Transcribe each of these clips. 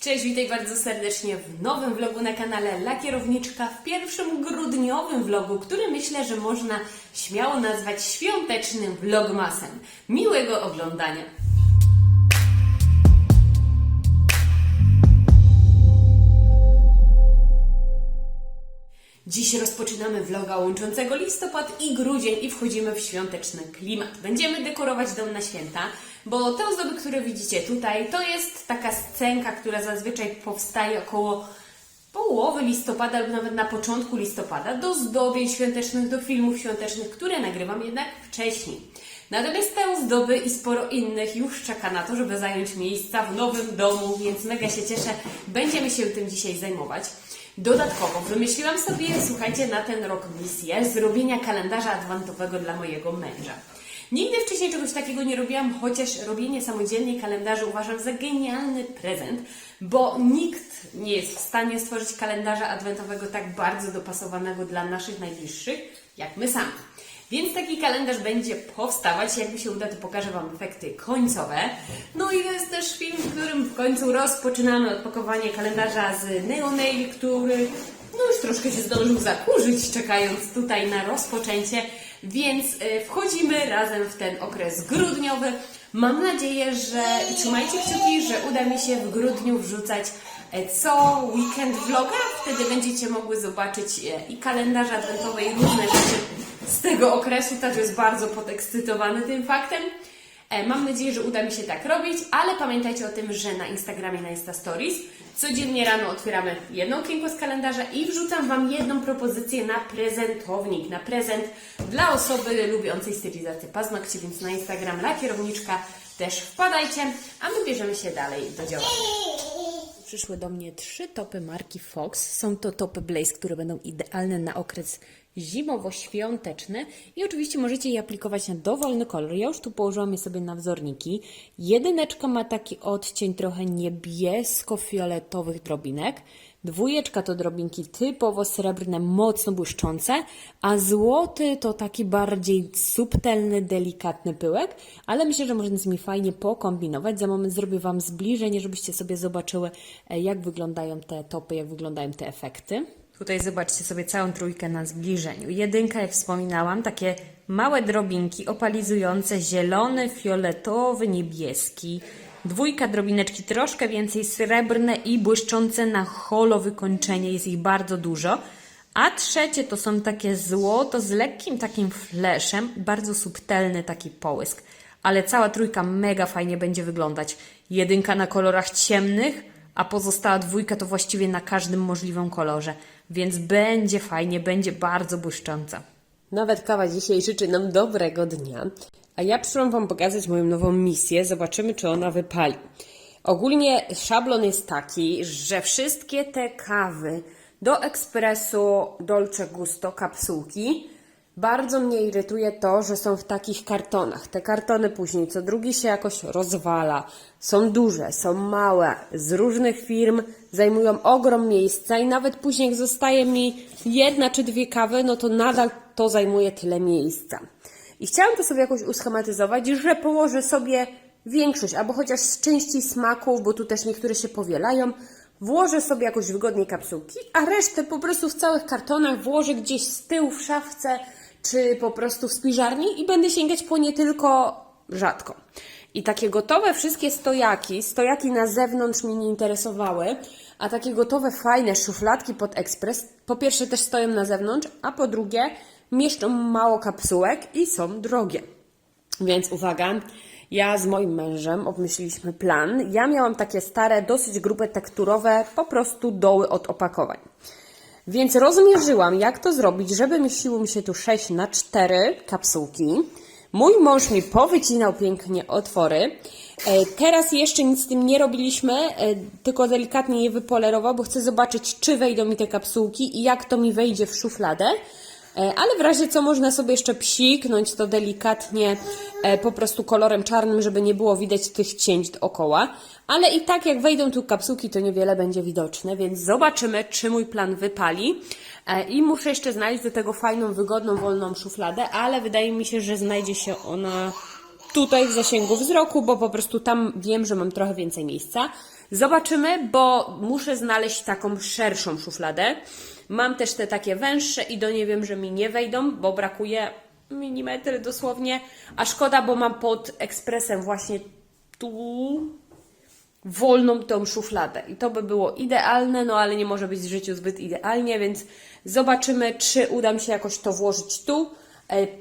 Cześć, witaj bardzo serdecznie w nowym vlogu na kanale La Kierowniczka, w pierwszym grudniowym vlogu, który myślę, że można śmiało nazwać świątecznym vlogmasem. Miłego oglądania! Dziś rozpoczynamy vloga łączącego listopad i grudzień i wchodzimy w świąteczny klimat. Będziemy dekorować dom na święta, bo te ozdoby, które widzicie tutaj, to jest taka scenka, która zazwyczaj powstaje około połowy listopada lub nawet na początku listopada do zdobień świątecznych, do filmów świątecznych, które nagrywam jednak wcześniej. Natomiast te ozdoby i sporo innych już czeka na to, żeby zająć miejsca w nowym domu, więc mega się cieszę. Będziemy się tym dzisiaj zajmować. Dodatkowo wymyśliłam sobie, słuchajcie, na ten rok misję zrobienia kalendarza adwentowego dla mojego męża. Nigdy wcześniej czegoś takiego nie robiłam, chociaż robienie samodzielnie kalendarzy uważam za genialny prezent, bo nikt nie jest w stanie stworzyć kalendarza adwentowego tak bardzo dopasowanego dla naszych najbliższych, jak my sami. Więc taki kalendarz będzie powstawać. Jakby się uda, to pokażę Wam efekty końcowe. No i to jest też film, w którym w końcu rozpoczynamy odpakowanie kalendarza z Neonail, który no już troszkę się zdążył zakurzyć, czekając tutaj na rozpoczęcie. Więc y, wchodzimy razem w ten okres grudniowy. Mam nadzieję, że trzymajcie kciuki, że uda mi się w grudniu wrzucać e, co weekend vloga. Wtedy będziecie mogły zobaczyć e, i kalendarze adwentowe i różne rzeczy z tego okresu. Też jest bardzo podekscytowany tym faktem. E, Mam nadzieję, że uda mi się tak robić, ale pamiętajcie o tym, że na Instagramie, na Insta Stories codziennie rano otwieramy jedno okienko z kalendarza i wrzucam Wam jedną propozycję na prezentownik, na prezent dla osoby lubiącej stylizację paznokci, więc na Instagram La Kierowniczka też wpadajcie, a my bierzemy się dalej do działania. Przyszły do mnie trzy topy marki Fox. Są to topy Blaze, które będą idealne na okres zimowo-świąteczny i oczywiście możecie je aplikować na dowolny kolor. Ja już tu położyłam je sobie na wzorniki. Jedyneczka ma taki odcień trochę niebiesko-fioletowych drobinek. Dwójeczka to drobinki typowo srebrne, mocno błyszczące, a złoty to taki bardziej subtelny, delikatny pyłek, ale myślę, że można z nimi fajnie pokombinować. Za moment zrobię Wam zbliżenie, żebyście sobie zobaczyły, e, jak wyglądają te topy, jak wyglądają te efekty. Tutaj zobaczcie sobie całą trójkę na zbliżeniu. Jedynka, jak wspominałam, takie małe drobinki opalizujące, zielony, fioletowy, niebieski. Dwójka drobineczki troszkę więcej srebrne i błyszczące na holo wykończenie, jest ich bardzo dużo. A trzecie to są takie złoto z lekkim takim fleszem, bardzo subtelny taki połysk. Ale cała trójka mega fajnie będzie wyglądać. Jedynka na kolorach ciemnych, a pozostała dwójka to właściwie na każdym możliwym kolorze. Więc będzie fajnie, będzie bardzo błyszcząca. Nawet kawa dzisiaj życzy nam dobrego dnia. A ja przyszłam Wam pokazać moją nową misję. Zobaczymy, czy ona wypali. Ogólnie szablon jest taki, że wszystkie te kawy do ekspresu Dolce Gusto kapsułki bardzo mnie irytuje to, że są w takich kartonach. Te kartony później co drugi się jakoś rozwala. Są duże, są małe, z różnych firm, zajmują ogrom miejsca i nawet później jak zostaje mi jedna czy dwie kawy, no to nadal to zajmuje tyle miejsca. I chciałam to sobie jakoś uschematyzować, że położę sobie większość, albo chociaż z części smaków, bo tu też niektóre się powielają, włożę sobie jakoś wygodnie kapsułki, a resztę po prostu w całych kartonach włożę gdzieś z tyłu w szafce, czy po prostu w spiżarni i będę sięgać po nie tylko rzadko. I takie gotowe wszystkie stojaki, stojaki na zewnątrz mnie nie interesowały, a takie gotowe fajne szufladki pod ekspres, po pierwsze też stoją na zewnątrz, a po drugie mieszczą mało kapsułek i są drogie. Więc uwaga, ja z moim mężem obmyśliliśmy plan. Ja miałam takie stare, dosyć grube tekturowe, po prostu doły od opakowań. Więc rozmierzyłam, jak to zrobić, żeby mieściło mi się tu 6 na 4 kapsułki. Mój mąż mi powycinał pięknie otwory. E, Teraz jeszcze nic z tym nie robiliśmy, e, tylko delikatnie je wypolerował, bo chcę zobaczyć, czy wejdą mi te kapsułki i jak to mi wejdzie w szufladę. E, Ale w razie co można sobie jeszcze psiknąć to delikatnie e, po prostu kolorem czarnym, żeby nie było widać tych cięć dookoła. Ale i tak jak wejdą tu kapsułki, to niewiele będzie widoczne, więc zobaczymy, czy mój plan wypali. E, I muszę jeszcze znaleźć do tego fajną, wygodną, wolną szufladę, ale wydaje mi się, że znajdzie się ona tutaj w zasięgu wzroku, bo po prostu tam wiem, że mam trochę więcej miejsca. Zobaczymy, bo muszę znaleźć taką szerszą szufladę. Mam też te takie węższe i do nie wiem, że mi nie wejdą, bo brakuje milimetry dosłownie. A szkoda, bo mam pod ekspresem właśnie tu wolną tą szufladę. I to by było idealne, no ale nie może być w życiu zbyt idealnie, więc zobaczymy, czy uda mi się jakoś to włożyć tu,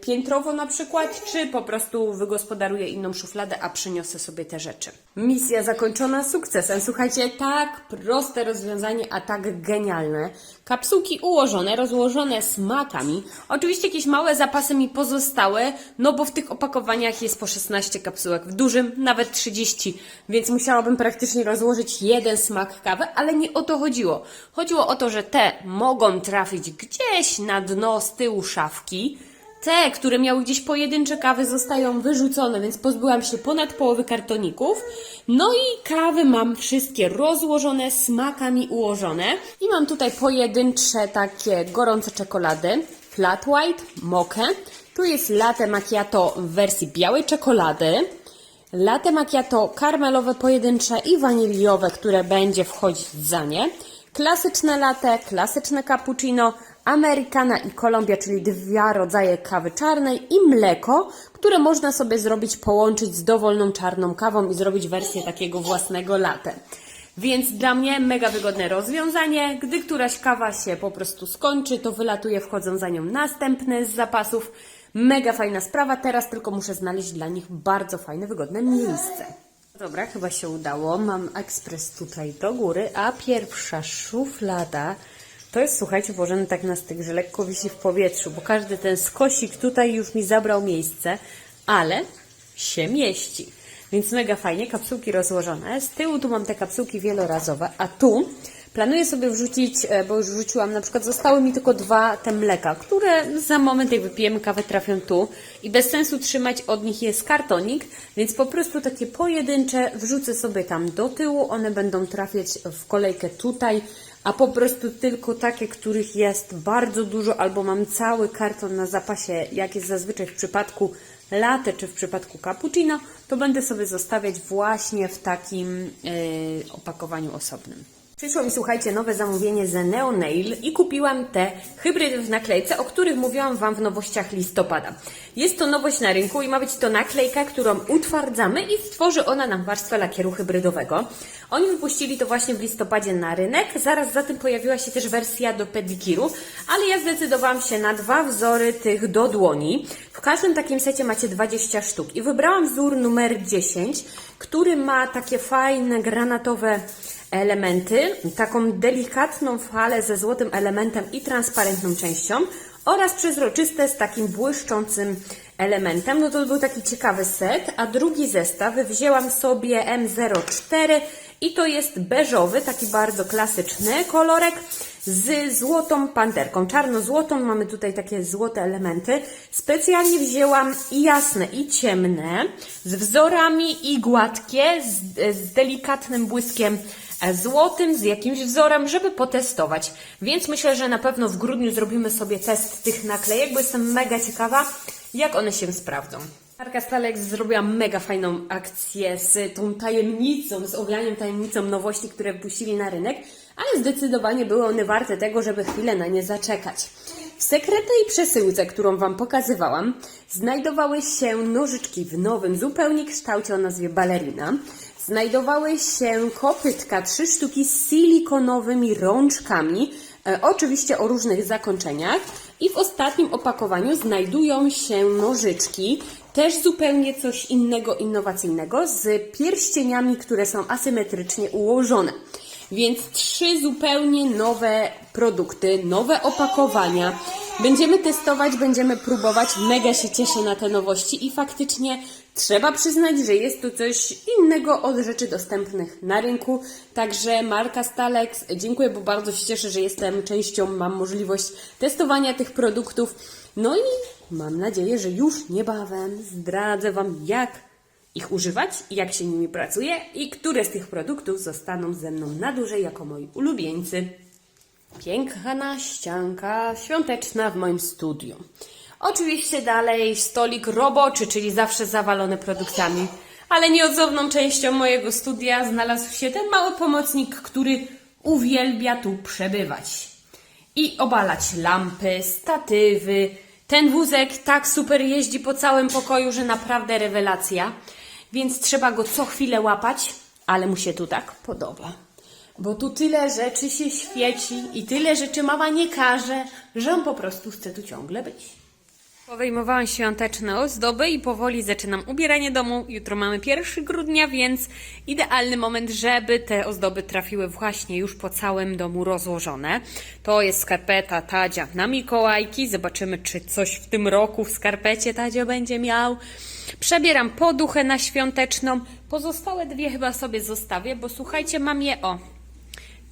piętrowo na przykład, czy po prostu wygospodaruję inną szufladę, a przyniosę sobie te rzeczy. Misja zakończona sukcesem. Słuchajcie, tak proste rozwiązanie, a tak genialne. Kapsułki ułożone, rozłożone smakami. Oczywiście jakieś małe zapasy mi pozostały, no bo w tych opakowaniach jest po 16 kapsułek, w dużym nawet 30, więc musiałabym praktycznie rozłożyć jeden smak kawy, ale nie o to chodziło. Chodziło o to, że te mogą trafić gdzieś na dno z tyłu szafki, te, które miały gdzieś pojedyncze kawy, zostają wyrzucone, więc pozbyłam się ponad połowy kartoników. No i kawy mam wszystkie rozłożone, smakami ułożone. I mam tutaj pojedyncze takie gorące czekolady. Flat white, mokę. Tu jest latte macchiato w wersji białej czekolady. Latte macchiato karmelowe pojedyncze i waniliowe, które będzie wchodzić za nie. Klasyczne latte, klasyczne cappuccino, americana i Kolumbia, czyli dwa rodzaje kawy czarnej i mleko, które można sobie zrobić, połączyć z dowolną czarną kawą i zrobić wersję takiego własnego latte. Więc dla mnie mega wygodne rozwiązanie. Gdy któraś kawa się po prostu skończy, to wylatuje wchodząc za nią następny z zapasów. Mega fajna sprawa. Teraz tylko muszę znaleźć dla nich bardzo fajne, wygodne miejsce. Dobra, chyba się udało. Mam ekspres tutaj do góry, a pierwsza szuflada to jest, słuchajcie, włożony tak na styk, że lekko wisi w powietrzu, bo każdy ten skosik tutaj już mi zabrał miejsce, ale się mieści. Więc mega fajnie, kapsułki rozłożone. Z tyłu tu mam te kapsułki wielorazowe, a tu planuję sobie wrzucić, e, bo już wrzuciłam, na przykład zostały mi tylko dwa te mleka, które za moment, jak wypijemy kawę, trafią tu i bez sensu trzymać od nich jest kartonik, więc po prostu takie pojedyncze wrzucę sobie tam do tyłu, one będą trafiać w kolejkę tutaj, a po prostu tylko takie, których jest bardzo dużo, albo mam cały karton na zapasie, jak jest zazwyczaj w przypadku latte czy w przypadku cappuccino, to będę sobie zostawiać właśnie w takim yy, opakowaniu osobnym. Przyszło mi, słuchajcie, nowe zamówienie z Neonail i kupiłam te hybrydy w naklejce, o których mówiłam Wam w nowościach listopada. Jest to nowość na rynku i ma być to naklejka, którą utwardzamy i stworzy ona nam warstwę lakieru hybrydowego. Oni wypuścili to właśnie w listopadzie na rynek, zaraz za tym pojawiła się też wersja do pedikiru, ale ja zdecydowałam się na dwa wzory tych do dłoni. W każdym takim secie macie 20 sztuk i wybrałam wzór numer 10, który ma takie fajne granatowe elementy, taką delikatną falę ze złotym elementem i transparentną częścią oraz przezroczyste z takim błyszczącym elementem. No to był taki ciekawy set, a drugi zestaw wzięłam sobie M04 i to jest beżowy, taki bardzo klasyczny kolorek z złotą panterką, czarno-złotą, mamy tutaj takie złote elementy. Specjalnie wzięłam i jasne i ciemne, z wzorami i gładkie, z, z delikatnym błyskiem złotym, z jakimś wzorem, żeby potestować. Więc myślę, że na pewno w grudniu zrobimy sobie test tych naklejek, bo jestem mega ciekawa, jak one się sprawdzą. Marka Stalex zrobiła mega fajną akcję z tą tajemnicą, z oglaniem tajemnicą nowości, które wpuścili na rynek, ale zdecydowanie były one warte tego, żeby chwilę na nie zaczekać. W sekretnej przesyłce, którą Wam pokazywałam, znajdowały się nożyczki w nowym zupełnie kształcie o nazwie balerina. Znajdowały się kopytka, trzy sztuki z silikonowymi rączkami, e, oczywiście o różnych zakończeniach. I w ostatnim opakowaniu znajdują się nożyczki, też zupełnie coś innego, innowacyjnego, z pierścieniami, które są asymetrycznie ułożone. Więc trzy zupełnie nowe produkty, nowe opakowania. Będziemy testować, będziemy próbować. Mega się cieszę na te nowości i faktycznie trzeba przyznać, że jest to coś innego od rzeczy dostępnych na rynku. Także marka Stalex, dziękuję, bo bardzo się cieszę, że jestem częścią, mam możliwość testowania tych produktów. No i mam nadzieję, że już niebawem zdradzę Wam, jak ich używać, jak się nimi pracuje i które z tych produktów zostaną ze mną na dłużej jako moi ulubieńcy. Piękna ścianka świąteczna w moim studiu. Oczywiście dalej stolik roboczy, czyli zawsze zawalony produktami. ale nieodzowną częścią mojego studia znalazł się ten mały pomocnik, który uwielbia tu przebywać. I obalać lampy, statywy. Ten wózek tak super jeździ po całym pokoju, że naprawdę rewelacja. Więc trzeba go co chwilę łapać, ale mu się tu tak podoba. Bo tu tyle rzeczy się świeci i tyle rzeczy mama nie każe, że on po prostu chce tu ciągle być. Podejmowałam świąteczne ozdoby i powoli zaczynam ubieranie domu. Jutro mamy 1 grudnia, więc idealny moment, żeby te ozdoby trafiły właśnie już po całym domu rozłożone. To jest skarpeta Tadzia na Mikołajki. Zobaczymy, czy coś w tym roku w skarpecie Tadzio będzie miał. Przebieram poduchę na świąteczną. Pozostałe dwie chyba sobie zostawię, bo słuchajcie, mam je o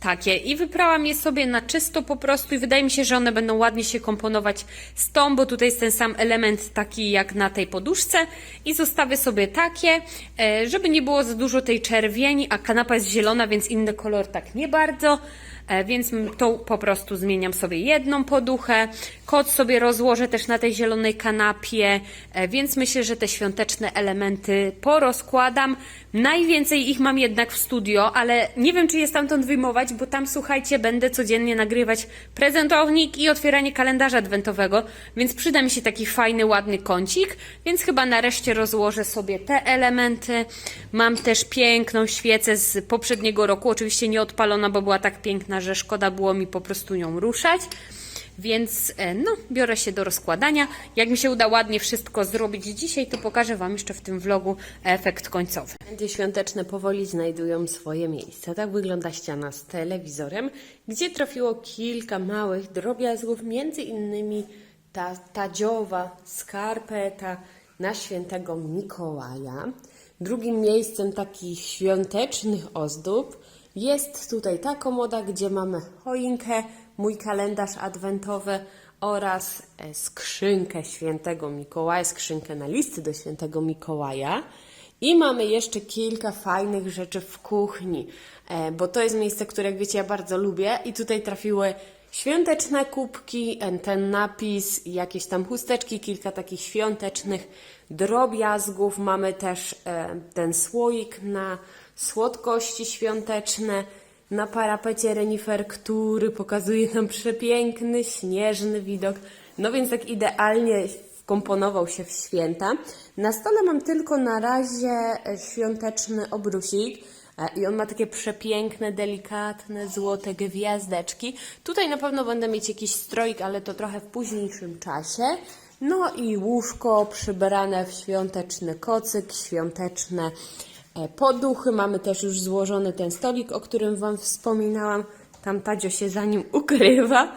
takie i wyprałam je sobie na czysto po prostu i wydaje mi się, że one będą ładnie się komponować z tą, bo tutaj jest ten sam element taki jak na tej poduszce i zostawię sobie takie, e, żeby nie było za dużo tej czerwieni, a kanapa jest zielona, więc inny kolor tak nie bardzo. E, Więc tą po prostu zmieniam sobie jedną poduchę. Kot sobie rozłożę też na tej zielonej kanapie, e, więc myślę, że te świąteczne elementy porozkładam. Najwięcej ich mam jednak w studio, ale nie wiem, czy je stamtąd wyjmować, bo tam słuchajcie, będę codziennie nagrywać prezentownik i otwieranie kalendarza adwentowego, więc przyda mi się taki fajny, ładny kącik, więc chyba nareszcie rozłożę sobie te elementy. Mam też piękną świecę z poprzedniego roku, oczywiście nie odpalona, bo była tak piękna, że szkoda było mi po prostu nią ruszać. Więc e, no, biorę się do rozkładania. Jak mi się uda ładnie wszystko zrobić dzisiaj, to pokażę Wam jeszcze w tym vlogu efekt końcowy. Będzie świąteczne powoli znajdują swoje miejsce. Tak wygląda ściana z telewizorem, gdzie trafiło kilka małych drobiazgów, między innymi ta tadziowa skarpeta na świętego Mikołaja. Drugim miejscem takich świątecznych ozdób jest tutaj ta komoda, gdzie mamy choinkę, mój kalendarz adwentowy oraz e, skrzynkę świętego Mikołaja, skrzynkę na listy do świętego Mikołaja. I mamy jeszcze kilka fajnych rzeczy w kuchni, e, bo to jest miejsce, które jak wiecie ja bardzo lubię i tutaj trafiły świąteczne kubki, e, ten napis, jakieś tam chusteczki, kilka takich świątecznych drobiazgów. Mamy też ten słoik na słodkości świąteczne, na parapecie renifer, który pokazuje nam przepiękny, śnieżny widok. No więc tak idealnie wkomponował się w święta. Na stole mam tylko na razie e, świąteczny obrusik. E, I on ma takie przepiękne, delikatne, złote gwiazdeczki. Tutaj na pewno będę mieć jakiś stroik, ale to trochę w późniejszym czasie. No i łóżko przybrane w świąteczny kocyk, świąteczne poduchy. Mamy też już złożony ten stolik, o którym Wam wspominałam. Tam Tadzio się za nim ukrywa.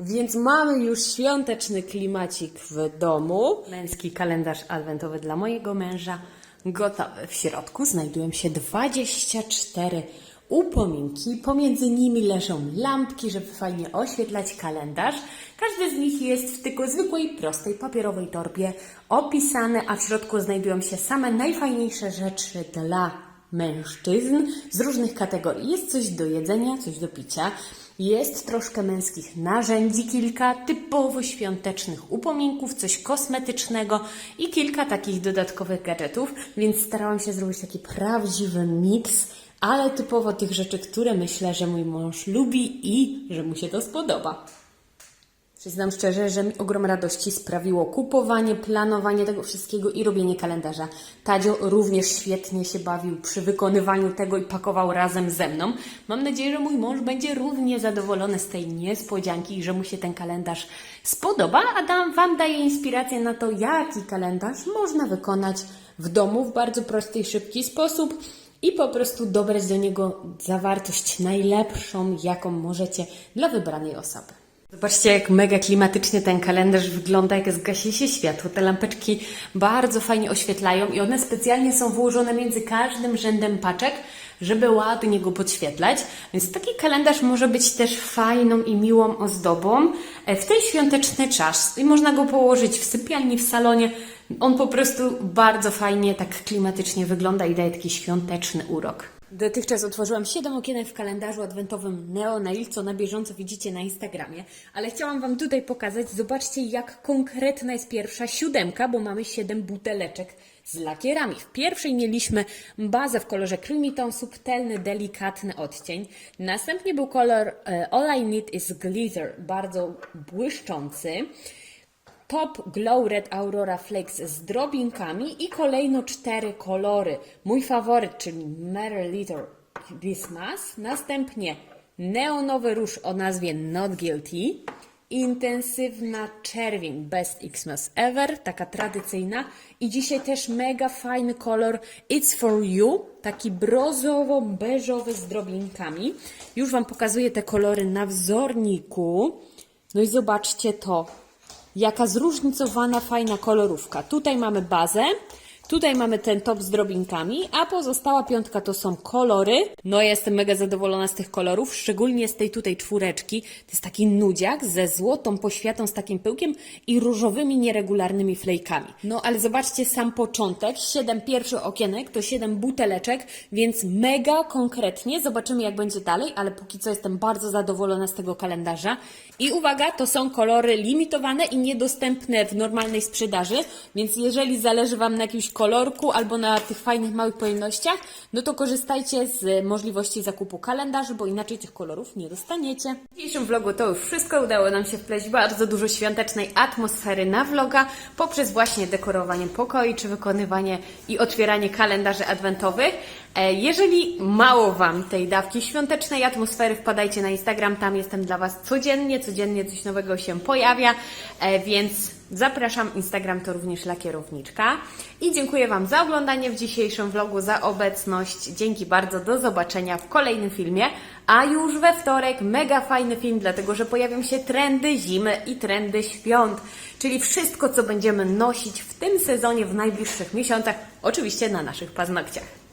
Więc mamy już świąteczny klimacik w domu. Męski kalendarz adwentowy dla mojego męża. Gotowy. W środku znajdują się 24 upominki. Pomiędzy nimi leżą lampki, żeby fajnie oświetlać kalendarz. Każdy z nich jest w tylko zwykłej, prostej, papierowej torbie opisany, a w środku znajdują się same najfajniejsze rzeczy dla mężczyzn z różnych kategorii. Jest coś do jedzenia, coś do picia. Jest troszkę męskich narzędzi, kilka typowo świątecznych upominków, coś kosmetycznego i kilka takich dodatkowych gadżetów, więc starałam się zrobić taki prawdziwy miks, ale typowo tych rzeczy, które myślę, że mój mąż lubi i że mu się to spodoba. Przyznam szczerze, że mi ogrom radości sprawiło kupowanie, planowanie tego wszystkiego i robienie kalendarza. Tadzio również świetnie się bawił przy wykonywaniu tego i pakował razem ze mną. Mam nadzieję, że mój mąż będzie równie zadowolony z tej niespodzianki i że mu się ten kalendarz spodoba, a dam, Wam daję inspirację na to, jaki kalendarz można wykonać w domu w bardzo prosty i szybki sposób i po prostu dobrać do niego zawartość najlepszą, jaką możecie dla wybranej osoby. Zobaczcie, jak mega klimatycznie ten kalendarz wygląda, jak zgasi się światło. Te lampeczki bardzo fajnie oświetlają i one specjalnie są włożone między każdym rzędem paczek, żeby ładnie go podświetlać. Więc taki kalendarz może być też fajną i miłą ozdobą e, w ten świąteczny czas. I można go położyć w sypialni, w salonie. On po prostu bardzo fajnie, tak klimatycznie wygląda i daje taki świąteczny urok. Dotychczas otworzyłam 7 okienek w kalendarzu adwentowym Neonail, co na bieżąco widzicie na Instagramie, ale chciałam Wam tutaj pokazać, zobaczcie jak konkretna jest pierwsza siódemka, bo mamy 7 buteleczek z lakierami. W pierwszej mieliśmy bazę w kolorze creamy tone, subtelny, delikatny odcień. Następnie był kolor e, All I Need Is Glitter, bardzo błyszczący. Top Glow Red Aurora Flakes z drobinkami i kolejno cztery kolory. Mój faworyt, czyli Merry Little Christmas. Następnie neonowy róż o nazwie Not Guilty. Intensywna czerwień Best Xmas Ever, taka tradycyjna. I dzisiaj też mega fajny kolor It's For You, taki brozowo-beżowy z drobinkami. Już Wam pokazuję te kolory na wzorniku. No i zobaczcie to. Jaka zróżnicowana, fajna kolorówka. Tutaj mamy bazę, tutaj mamy ten top z drobinkami, a pozostała piątka to są kolory. No ja jestem mega zadowolona z tych kolorów, szczególnie z tej tutaj czwóreczki. To jest taki nudziak ze złotą poświatą, z takim pyłkiem i różowymi, nieregularnymi flejkami. No ale zobaczcie sam początek. Siedem pierwszych okienek to siedem buteleczek, więc mega konkretnie. Zobaczymy jak będzie dalej, ale póki co jestem bardzo zadowolona z tego kalendarza. I uwaga, to są kolory limitowane i niedostępne w normalnej sprzedaży, więc jeżeli zależy Wam na jakimś kolorku albo na tych fajnych małych pojemnościach, no to korzystajcie z możliwości zakupu kalendarzy, bo inaczej tych kolorów nie dostaniecie. W dzisiejszym vlogu to już wszystko. Udało nam się wpleść bardzo dużo świątecznej atmosfery na vloga poprzez właśnie dekorowanie pokoi, czy wykonywanie i otwieranie kalendarzy adwentowych. E, Jeżeli mało Wam tej dawki świątecznej atmosfery, wpadajcie na Instagram, tam jestem dla Was codziennie, codziennie coś nowego się pojawia, e, więc zapraszam, Instagram to również lakierowniczka. I dziękuję Wam za oglądanie w dzisiejszym vlogu, za obecność. Dzięki bardzo, do zobaczenia w kolejnym filmie. A już we wtorek mega fajny film, dlatego że pojawią się trendy zimy i trendy świąt, czyli wszystko, co będziemy nosić w tym sezonie, w najbliższych miesiącach, oczywiście na naszych paznokciach.